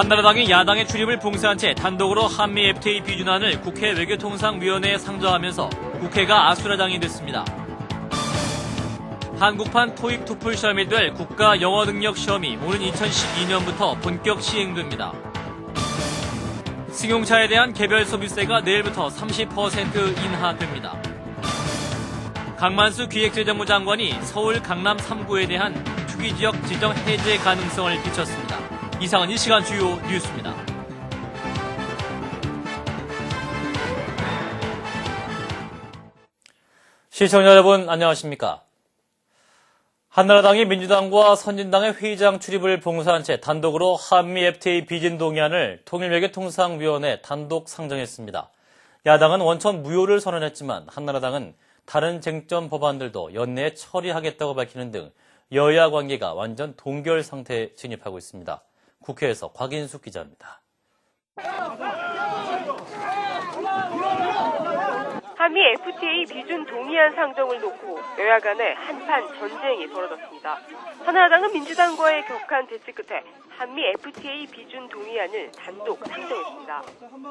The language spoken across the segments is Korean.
한나라당이 야당의 출입을 봉쇄한 채 단독으로 한미 FTA 비준안을 국회 외교통상위원회에 상정하면서 국회가 아수라장이 됐습니다. 한국판 토익 토플 시험이 될 국가 영어 능력 시험이 오는 2012년부터 본격 시행됩니다. 승용차에 대한 개별 소비세가 내일부터 30% 인하됩니다. 강만수 기획재정부 장관이 서울 강남 3구에 대한 투기지역 지정 해제 가능성을 비쳤습니다. 이상은 이 시간 주요 뉴스입니다. 시청자 여러분 안녕하십니까? 한나라당이 민주당과 선진당의 회의장 출입을 봉사한 채 단독으로 한미 FTA 비진 동의안을 통일외교통상위원회 단독 상정했습니다. 야당은 원천 무효를 선언했지만 한나라당은 다른 쟁점 법안들도 연내에 처리하겠다고 밝히는 등 여야 관계가 완전 동결 상태에 진입하고 있습니다. 국회에서 곽인숙 기자입니다. 한미 FTA 비준 동의안 상정을 놓고 여야 간에 한판 전쟁이 벌어졌습니다. 한나라당은 민주당과의 격한 대치 끝에 한미 FTA 비준 동의안을 단독 상정했습니다.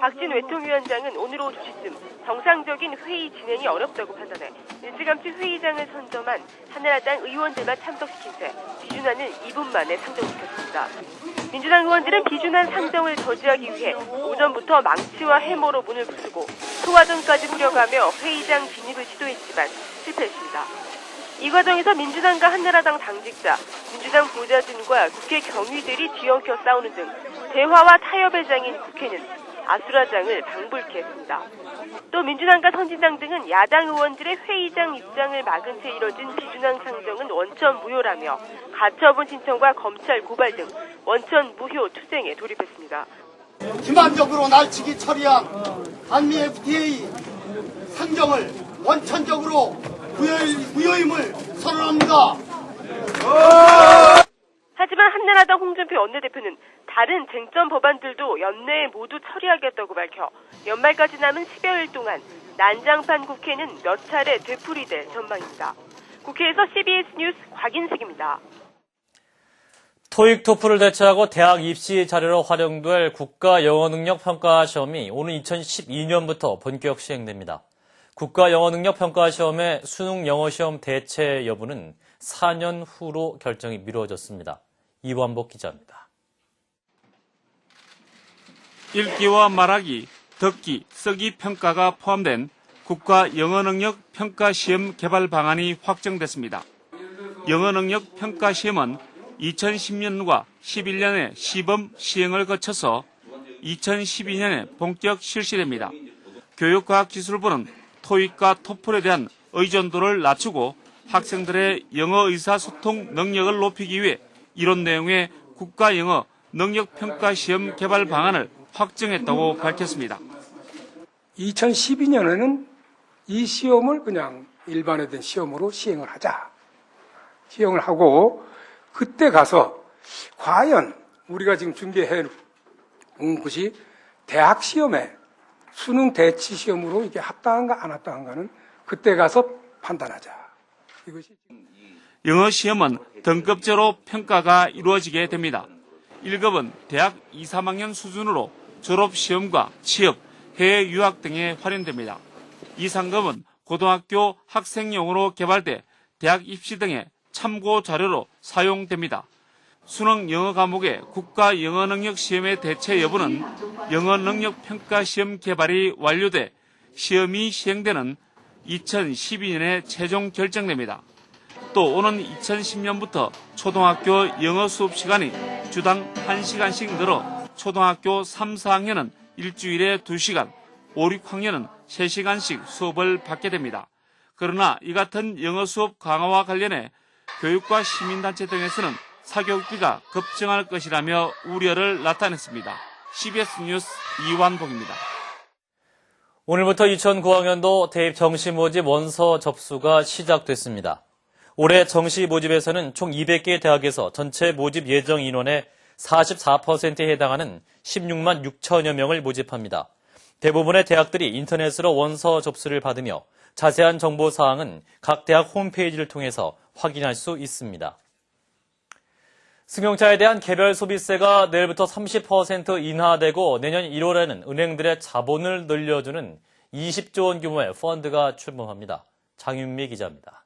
박진 외통위원장은 오늘 오후 2시쯤 정상적인 회의 진행이 어렵다고 판단해 일찌감치 회의장을 선점한 한나라당 의원들만 참석시킨 채 비준안을 2분 만에 상정시켰습니다. 민주당 의원들은 비준안 상정을 저지하기 위해 오전부터 망치와 해머로 문을 부수고 소화전까지 뿌려가며 회의장 진입을 시도했지만 실패했습니다. 이 과정에서 민주당과 한나라당 당직자, 민주당 보좌진과 국회 경위들이 뒤엉켜 싸우는 등 대화와 타협의 장인 국회는 아수라장을 방불케 했습니다. 또 민주당과 선진당 등은 야당 의원들의 회의장 입장을 막은 채 이뤄진 비준안 상정은 원천 무효라며 가처분 신청과 검찰 고발 등 원천 무효 투쟁에 돌입했습니다. 기만적으로 날치기 처리한 한미 FTA 상정을 원천적으로 무효- 무효 임을 선언합니다. 하지만 한나라당 홍준표 원내대표는 다른 쟁점 법안들도 연내에 모두 처리하겠다고 밝혀 연말까지 남은 10여일 동안 난장판 국회는 몇 차례 되풀이될 전망입니다. 국회에서 CBS 뉴스 곽인숙입니다. 토익 토플을 대체하고 대학 입시 자료로 활용될 국가 영어 능력 평가 시험이 오는 2012년부터 본격 시행됩니다. 국가 영어 능력 평가 시험의 수능 영어 시험 대체 여부는 4년 후로 결정이 미뤄졌습니다. 이완복 기자입니다. 읽기와 말하기, 듣기, 쓰기 평가가 포함된 국가 영어 능력 평가 시험 개발 방안이 확정됐습니다. 영어 능력 평가 시험은 2010년과 11년에 시범 시행을 거쳐서 2012년에 본격 실시됩니다. 교육과학기술부는 토익과 토플에 대한 의존도를 낮추고 학생들의 영어 의사소통 능력을 높이기 위해 이런 내용의 국가 영어 능력 평가 시험 개발 방안을 확정했다고 밝혔습니다. 2012년에는 이 시험을 그냥 일반화된 시험으로 시행을 하자. 시행을 하고 그때 가서 과연 우리가 지금 준비해 온 것이 대학 시험에 수능 대치 시험으로 이게 합당한가 안 합당한가는 그때 가서 판단하자. 이것이 영어 시험은 등급제로 평가가 이루어지게 됩니다. 1급은 대학 2, 3학년 수준으로 졸업 시험과 취업, 해외 유학 등에 활용됩니다. 2, 3급은 고등학교 학생용으로 개발돼 대학 입시 등의 참고 자료로 사용됩니다. 수능 영어 과목의 국가 영어 능력 시험의 대체 여부는 영어 능력 평가 시험 개발이 완료돼 시험이 시행되는 2012년에 최종 결정됩니다. 또 오는 2010년부터 초등학교 영어 수업 시간이 주당 1시간씩 늘어 초등학교 3, 4학년은 일주일에 2시간, 5, 6학년은 3시간씩 수업을 받게 됩니다. 그러나 이 같은 영어 수업 강화와 관련해 교육과 시민단체 등에서는 사교육비가 급증할 것이라며 우려를 나타냈습니다. CBS 뉴스 이완복입니다. 오늘부터 2009학년도 대입 정시 모집 원서 접수가 시작됐습니다. 올해 정시 모집에서는 총 200개 대학에서 전체 모집 예정 인원의 44%에 해당하는 16만 6천여 명을 모집합니다. 대부분의 대학들이 인터넷으로 원서 접수를 받으며 자세한 정보 사항은 각 대학 홈페이지를 통해서 확인할 수 있습니다. 승용차에 대한 개별 소비세가 내일부터 30% 인하되고 내년 1월에는 은행들의 자본을 늘려주는 20조 원 규모의 펀드가 출범합니다. 장윤미 기자입니다.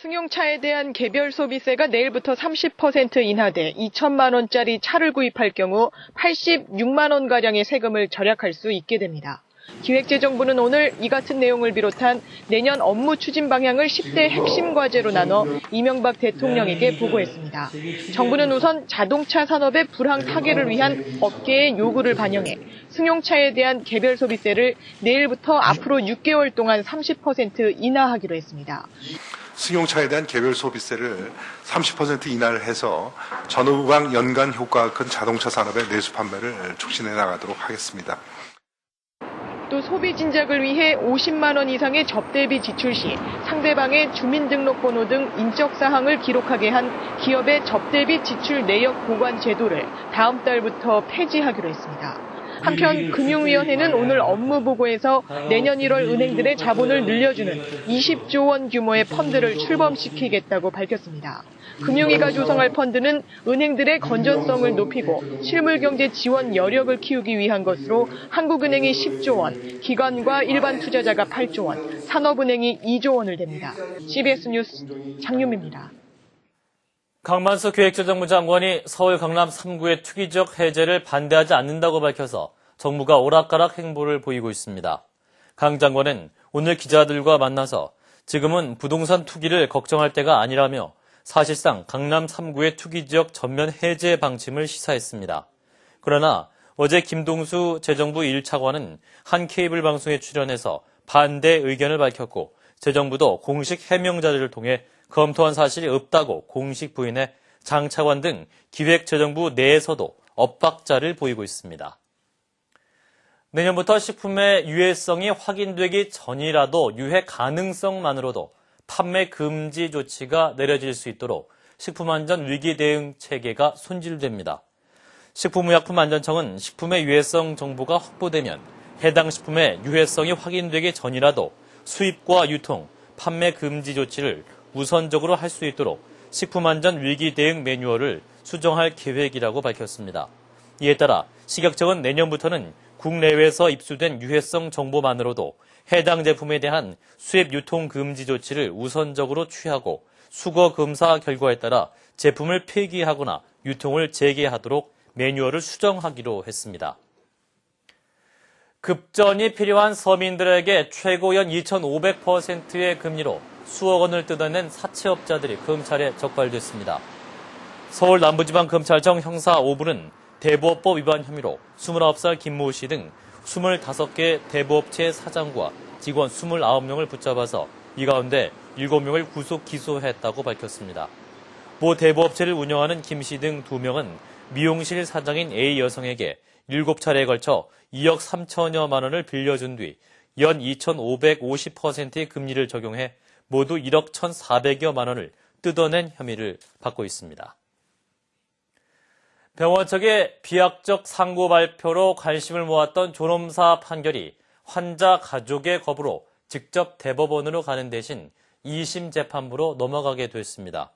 승용차에 대한 개별 소비세가 내일부터 30% 인하돼 2천만 원짜리 차를 구입할 경우 86만 원 가량의 세금을 절약할 수 있게 됩니다. 기획재정부는 오늘 이 같은 내용을 비롯한 내년 업무 추진 방향을 10대 핵심 과제로 나눠 이명박 대통령에게 보고했습니다. 정부는 우선 자동차 산업의 불황 타개를 위한 업계의 요구를 반영해 승용차에 대한 개별 소비세를 내일부터 앞으로 6개월 동안 30% 인하하기로 했습니다. 승용차에 대한 개별 소비세를 30% 인하를 해서 전후방 연간 효과가 큰 자동차 산업의 내수 판매를 촉진해 나가도록 하겠습니다. 또 소비 진작을 위해 50만 원 이상의 접대비 지출 시 상대방의 주민등록번호 등 인적 사항을 기록하게 한 기업의 접대비 지출 내역 보관 제도를 다음 달부터 폐지하기로 했습니다. 한편 금융위원회는 오늘 업무 보고에서 내년 1월 은행들의 자본을 늘려주는 20조 원 규모의 펀드를 출범시키겠다고 밝혔습니다. 금융위가 조성할 펀드는 은행들의 건전성을 높이고 실물경제 지원 여력을 키우기 위한 것으로 한국은행이 10조 원, 기관과 일반 투자자가 8조 원, 산업은행이 2조 원을 댑니다. CBS 뉴스 장윤미입니다. 강만수 기획재정부 장관이 서울 강남 3구의 투기적 해제를 반대하지 않는다고 밝혀서 정부가 오락가락 행보를 보이고 있습니다. 강 장관은 오늘 기자들과 만나서 지금은 부동산 투기를 걱정할 때가 아니라며 사실상 강남 3구의 투기 지역 전면 해제 방침을 시사했습니다. 그러나 어제 김동수 재정부 1차관은 한 케이블 방송에 출연해서 반대 의견을 밝혔고 재정부도 공식 해명 자료를 통해 검토한 사실이 없다고 공식 부인해 장 차관 등 기획재정부 내에서도 엇박자를 보이고 있습니다. 내년부터 식품의 유해성이 확인되기 전이라도 유해 가능성만으로도 판매 금지 조치가 내려질 수 있도록 식품안전 위기 대응 체계가 손질됩니다. 식품의약품안전청은 식품의 유해성 정보가 확보되면 해당 식품의 유해성이 확인되기 전이라도 수입과 유통, 판매 금지 조치를 우선적으로 할 수 있도록 식품안전 위기 대응 매뉴얼을 수정할 계획이라고 밝혔습니다. 이에 따라 식약청은 내년부터는 국내외에서 입수된 유해성 정보만으로도 해당 제품에 대한 수입 유통 금지 조치를 우선적으로 취하고 수거 검사 결과에 따라 제품을 폐기하거나 유통을 재개하도록 매뉴얼을 수정하기로 했습니다. 급전이 필요한 서민들에게 최고 연 2,500%의 금리로 수억 원을 뜯어낸 사채업자들이 검찰에 적발됐습니다. 서울 남부지방검찰청 형사 5부는 대부업법 위반 혐의로 29살 김모 씨 등 25개 대부업체 사장과 직원 29명을 붙잡아서 이 가운데 7명을 구속 기소했다고 밝혔습니다. 모 대부업체를 운영하는 김 씨 등 2명은 미용실 사장인 A 여성에게 7차례에 걸쳐 2억 3천여만 원을 빌려준 뒤 연 2,550%의 금리를 적용해 모두 1억 1,400여만 원을 뜯어낸 혐의를 받고 있습니다. 병원 측의 비약적 상고 발표로 관심을 모았던 존엄사 판결이 환자 가족의 겁으로 직접 대법원으로 가는 대신 2심 재판부로 넘어가게 됐습니다.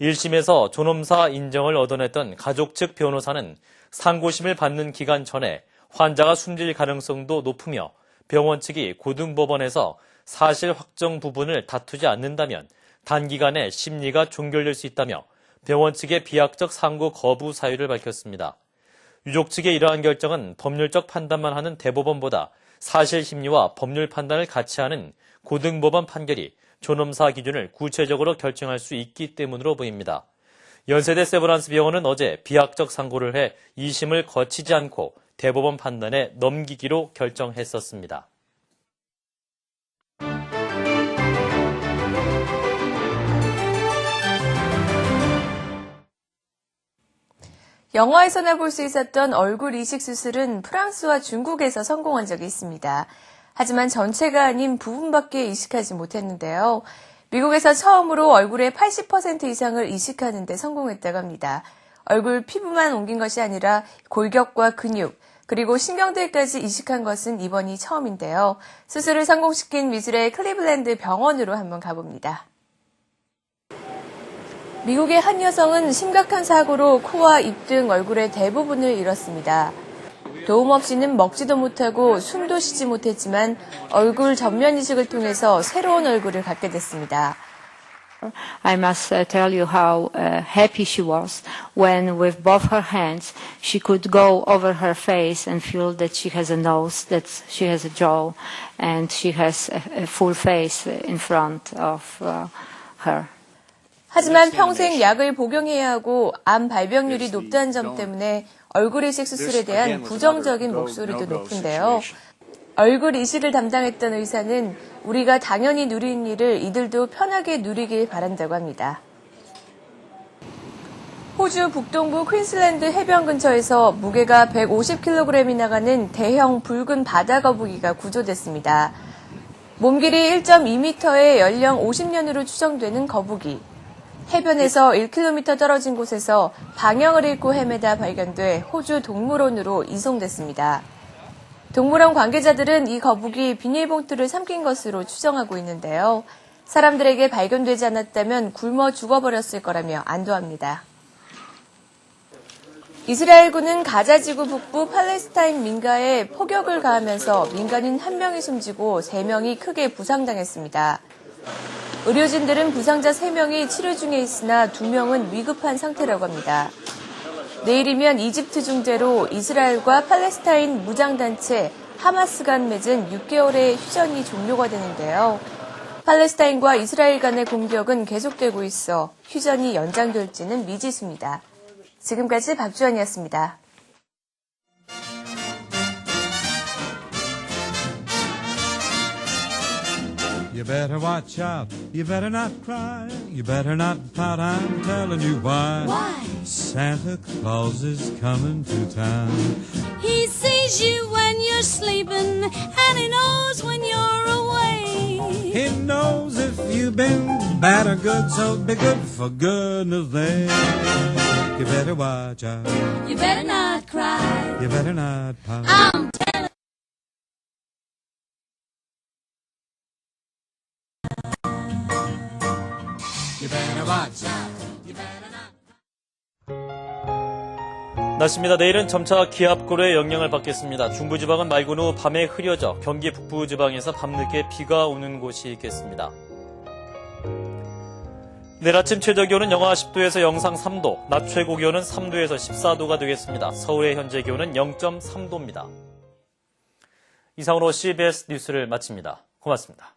1심에서 존엄사 인정을 얻어냈던 가족 측 변호사는 상고심을 받는 기간 전에 환자가 숨질 가능성도 높으며 병원 측이 고등법원에서 사실 확정 부분을 다투지 않는다면 단기간에 심리가 종결될 수 있다며 병원 측의 비약적 상고 거부 사유를 밝혔습니다. 유족 측의 이러한 결정은 법률적 판단만 하는 대법원보다 사실 심리와 법률 판단을 같이 하는 고등법원 판결이 존엄사 기준을 구체적으로 결정할 수 있기 때문으로 보입니다. 연세대 세브란스 병원은 어제 비약적 상고를 해 2심을 거치지 않고 대법원 판단에 넘기기로 결정했었습니다. 영화에서나 볼 수 있었던 얼굴 이식 수술은 프랑스와 중국에서 성공한 적이 있습니다. 하지만 전체가 아닌 부분밖에 이식하지 못했는데요. 미국에서 처음으로 얼굴의 80% 이상을 이식하는 데 성공했다고 합니다. 얼굴 피부만 옮긴 것이 아니라 골격과 근육, 그리고 신경들까지 이식한 것은 이번이 처음인데요. 수술을 성공시킨 미술의 클리블랜드 병원으로 한번 가봅니다. 미국의 한 여성은 심각한 사고로 코와 입 등 얼굴의 대부분을 잃었습니다. 도움 없이는 먹지도 못하고 숨도 쉬지 못했지만 얼굴 전면 이식을 통해서 새로운 얼굴을 갖게 됐습니다. I must uh, tell you how uh, happy she was when, with both her hands, she could go over her face and feel that she has a nose, that she has a jaw, and she has a, a full face in front of uh, her. 하지만 평생 약을 복용해야 하고 암 발병률이 높다는 점 때문에 얼굴 이식 수술에 대한 부정적인 목소리도 높은데요. 얼굴 이식을 담당했던 의사는 우리가 당연히 누리는 일을 이들도 편하게 누리길 바란다고 합니다. 호주 북동부 퀸슬랜드 해변 근처에서 무게가 150kg이 나가는 대형 붉은 바다 거북이가 구조됐습니다. 몸 길이 1.2m의 연령 50년으로 추정되는 거북이. 해변에서 1km 떨어진 곳에서 방향을 잃고 헤매다 발견돼 호주 동물원으로 이송됐습니다. 동물원 관계자들은 이 거북이 비닐봉투를 삼킨 것으로 추정하고 있는데요. 사람들에게 발견되지 않았다면 굶어 죽어버렸을 거라며 안도합니다. 이스라엘군은 가자지구 북부 팔레스타인 민가에 폭격을 가하면서 민간인 한 명이 숨지고 세 명이 크게 부상당했습니다. 의료진들은 부상자 3명이 치료 중에 있으나 2명은 위급한 상태라고 합니다. 내일이면 이집트 중재로 이스라엘과 팔레스타인 무장단체 하마스 간 맺은 6개월의 휴전이 종료가 되는데요. 팔레스타인과 이스라엘 간의 공격은 계속되고 있어 휴전이 연장될지는 미지수입니다. 지금까지 박주원이었습니다. Better watch out. You better not cry. You better not pout. I'm telling you why. Why? Santa Claus is coming to town. He sees you when you're sleeping, and he knows when you're away. He knows if you've been bad or good, so be good for goodness sake. You better watch out. You better not cry. You better not pout. I'm 날씨입니다. 내일은 점차 기압고의 영향을 받겠습니다. 중부지방은 맑은 후 밤에 흐려져 경기 북부지방에서 밤늦게 비가 오는 곳이 있겠습니다. 내일 아침 최저 기온은 영하 10도에서 영상 3도, 낮 최고 기온은 3도에서 14도가 되겠습니다. 서울의 현재 기온은 0.3도입니다. 이상으로 CBS 뉴스를 마칩니다. 고맙습니다.